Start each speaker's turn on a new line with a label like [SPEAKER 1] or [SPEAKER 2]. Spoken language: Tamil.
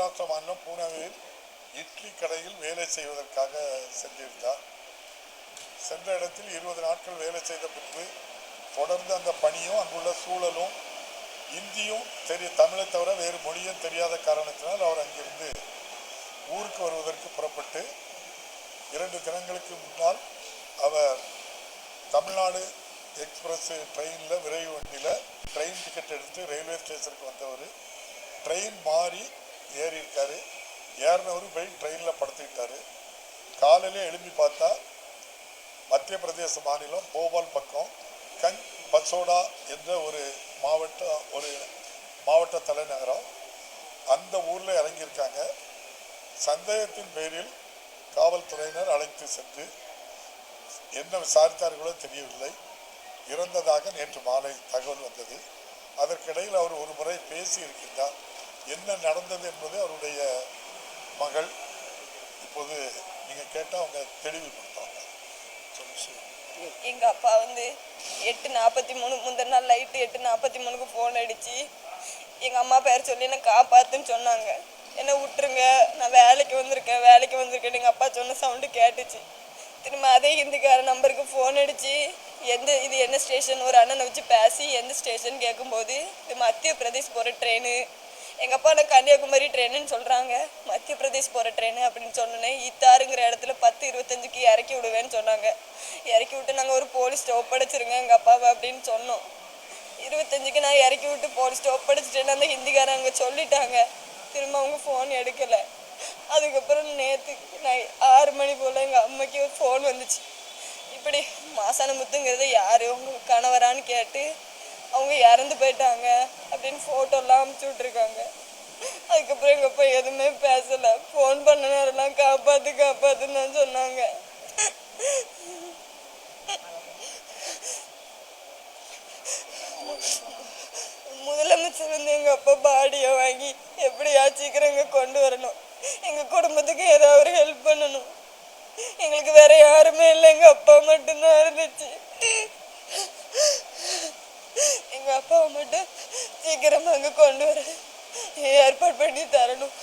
[SPEAKER 1] மகாராஷ்டிரா மாநிலம் பூனாவில் இட்லி கடையில் வேலை செய்வதற்காக சென்றிருந்தார். சென்ற இடத்தில் இருபது நாட்கள் வேலை செய்த பின்பு தொடர்ந்து அந்த பணியும் அங்குள்ள சூழலும் இந்தியும் தெரிய தமிழை தவிர வேறு மொழியும் தெரியாத காரணத்தினால் அவர் அங்கிருந்து ஊருக்கு வருவதற்கு புறப்பட்டு இரண்டு தினங்களுக்கு முன்னால் அவர் தமிழ்நாடு எக்ஸ்பிரஸ் ட்ரெயினில் விரைவு வண்டியில் ட்ரெயின் டிக்கெட் எடுத்து ரயில்வே ஸ்டேஷனுக்கு வந்தவர். ட்ரெயின் மாறி ஏறி இருக்காரு ஏறினவர் போய் ட்ரெயினில் படுத்துக்கிட்டாரு. காலையிலே எழுப்பி பார்த்தா மத்திய பிரதேச மாநிலம் போபால் பக்கம் கஞ்ச் பசோடா என்ற ஒரு மாவட்ட ஒரு மாவட்ட தலைநகரம். அந்த ஊரில் இறங்கியிருக்காங்க. சந்தேகத்தின் பேரில் காவல்துறையினர் அழைத்து சென்று என்ன விசாரித்தார்களோ தெரியவில்லை. இறந்ததாக நேற்று மாலை தகவல் வந்தது. அதற்கிடையில் அவர் ஒரு முறை பேசி இருக்கின்றார் என்ன நடந்தது என்பது அவருடைய மகள் இப்போது நீங்கள் கேட்டால் அவங்க தெளிவுபடுத்துவாங்க.
[SPEAKER 2] எங்க அப்பா வந்து எட்டு நாற்பத்தி மூணு முந்தின நாள் லைட்டு எட்டு நாற்பத்தி மூணுக்கு ஃபோன் அடிச்சு எங்க அம்மா பேர் சொல்லி என்னை காப்பாத்துன்னு சொன்னாங்க. என்ன விட்டுருங்க நான் வேலைக்கு வந்திருக்கேன் வேலைக்கு வந்திருக்கேன் எங்கள் அப்பா சொன்ன சவுண்டு கேட்டுச்சு. திரும்ப அதே ஹிந்திக்கார நம்பருக்கு ஃபோன் அடிச்சு எந்த இது என்ன ஸ்டேஷன் ஒரு அண்ணனை வச்சு பேசி எந்த ஸ்டேஷன் கேட்கும்போது இது மத்திய பிரதேஷ் போகிற ட்ரெயின் எங்கள் அப்பா நான் கன்னியாகுமரி ட்ரெயினுன்னு சொல்கிறாங்க மத்திய பிரதேஷ் போகிற ட்ரெயின் அப்படின்னு சொன்னோன்னே இத்தாருங்கிற இடத்துல பத்து இருபத்தஞ்சுக்கு இறக்கி விடுவேன்னு சொன்னாங்க. இறக்கி விட்டு நாங்கள் ஒரு போலீஸ் ஒப்படைச்சிருங்க எங்கள் அப்பாவை அப்படின்னு சொன்னோம். இருபத்தஞ்சுக்கு நான் இறக்கி விட்டு போலீஸ் ஒப்படைச்சிட்டேன்னு அந்த ஹிந்திக்காரன் அங்கே சொல்லிட்டாங்க. திரும்ப அவங்க ஃபோன் எடுக்கலை. அதுக்கப்புறம் நேற்று நான் ஆறு மணி போல் எங்கள் அம்மைக்கு ஒரு ஃபோன் வந்துச்சு. இப்படி மாசான முத்துங்கிறத யார் உங்கள் கணவரான்னு கேட்டு அவங்க இறந்து போயிட்டாங்க அப்படின்னு ஃபோட்டோலாம் அமுச்சு விட்ருக்காங்க அதுக்கப்புறம் எங்கள் அப்பா எதுவுமே பேசலை. ஃபோன் பண்ண நேரம்லாம் காப்பாற்று காப்பாற்றுன்னு தான் சொன்னாங்க. முதலமைச்சர் வந்து எங்கள் அப்பா பாடியை வாங்கி எப்படியா சீக்கிரம் இங்கே கொண்டு வரணும். எங்கள் குடும்பத்துக்கு ஏதாவது ஒரு ஹெல்ப் பண்ணணும். எங்களுக்கு வேற யாருமே இல்லை. எங்கள் அப்பா மட்டும்தான் இருந்துச்சு எங்கள் அப்பாவை மட்டும் சீக்கிரமாக அங்கே கொண்டு வர ஏற்பாடு பண்ணி தரணும்.